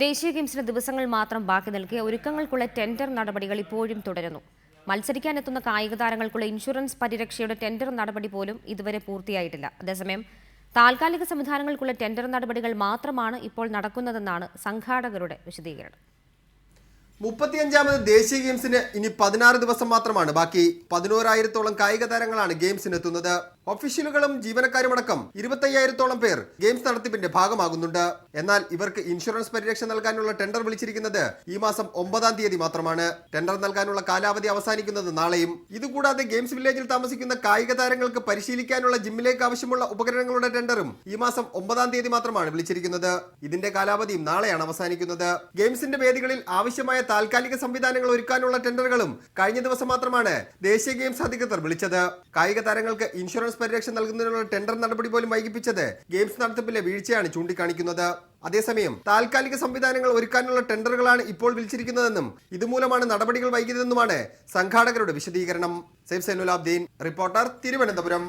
ദേശീയ ഗെയിംസിന് ദിവസങ്ങൾ മാത്രം ബാക്കി നിൽക്കെ ഒരുക്കങ്ങൾക്കുള്ള ടെൻഡർ നടപടികൾ ഇപ്പോഴും തുടരുന്നു. മത്സരിക്കാനെത്തുന്ന കായിക താരങ്ങൾക്കുള്ള ഇൻഷുറൻസ് പരിരക്ഷയുടെ ടെൻഡർ നടപടി പോലും ഇതുവരെ പൂർത്തിയായിട്ടില്ല. അതേസമയം താൽക്കാലിക സംവിധാനങ്ങൾക്കുള്ള ടെൻഡർ നടപടികൾ മാത്രമാണ് ഇപ്പോൾ നടക്കുന്നതെന്നാണ് സംഘാടകരുടെ വിശദീകരണം. മുപ്പത്തിയഞ്ചാമത് ദേശീയ ഗെയിംസിന് ഇനി പതിനാറ് ദിവസം മാത്രമാണ് ബാക്കി പതിനോരായിരത്തോളം കായിക താരങ്ങളാണ് ഗെയിംസിന് എത്തുന്നത് ഒഫീഷ്യലുകളും ജീവനക്കാരുമടക്കം ഇരുപത്തയ്യായിരത്തോളം പേർ ഗെയിംസ് നടത്തിപ്പിന്റെ ഭാഗമാകുന്നുണ്ട്. എന്നാൽ ഇവർക്ക് ഇൻഷുറൻസ് പരിരക്ഷ നൽകാനുള്ള ടെൻഡർ വിളിച്ചിരിക്കുന്നത് ഈ മാസം ഒമ്പതാം തീയതി മാത്രമാണ്. ടെൻഡർ നൽകാനുള്ള കാലാവധി അവസാനിക്കുന്നത് നാളെയും. ഇതുകൂടാതെ ഗെയിംസ് വില്ലേജിൽ താമസിക്കുന്ന കായിക താരങ്ങൾക്ക് പരിശീലിക്കാനുള്ള ജിമ്മിലേക്ക് ആവശ്യമുള്ള ഉപകരണങ്ങളുടെ ടെൻഡറും ഈ മാസം ഒമ്പതാം തീയതി മാത്രമാണ് വിളിച്ചിരിക്കുന്നത്. ഇതിന്റെ കാലാവധിയും നാളെയാണ് അവസാനിക്കുന്നത്. ഗെയിംസിന്റെ വേദികളിൽ ആവശ്യമായ താൽക്കാലിക സംവിധാനങ്ങൾ ഒരുക്കാനുള്ള ടെൻഡറുകളും കഴിഞ്ഞ ദിവസം മാത്രമാണ് ദേശീയ ഗെയിംസ് അധികൃതർ വിളിച്ചത്. കായിക താരങ്ങൾക്ക് ഇൻഷുറൻസ് പരിരക്ഷ നൽകുന്നതിനുള്ള ടെൻഡർ നടപടി പോലും വൈകിപ്പിച്ചത് ഗെയിംസ് നടത്തിപ്പിലെ വീഴ്ചയാണ് ചൂണ്ടിക്കാണിക്കുന്നത്. അതേസമയം താൽക്കാലിക സംവിധാനങ്ങൾ ഒരുക്കാനുള്ള ടെൻഡറുകളാണ് ഇപ്പോൾ വിളിച്ചിരിക്കുന്നതെന്നും ഇതുമൂലമാണ് നടപടികൾ വൈകിയതെന്നുമാണ് സംഘാടകരുടെ വിശദീകരണം. സൈഫ് സൈനുലാബ്ദീൻ റിപ്പോർട്ടർ തിരുവനന്തപുരം.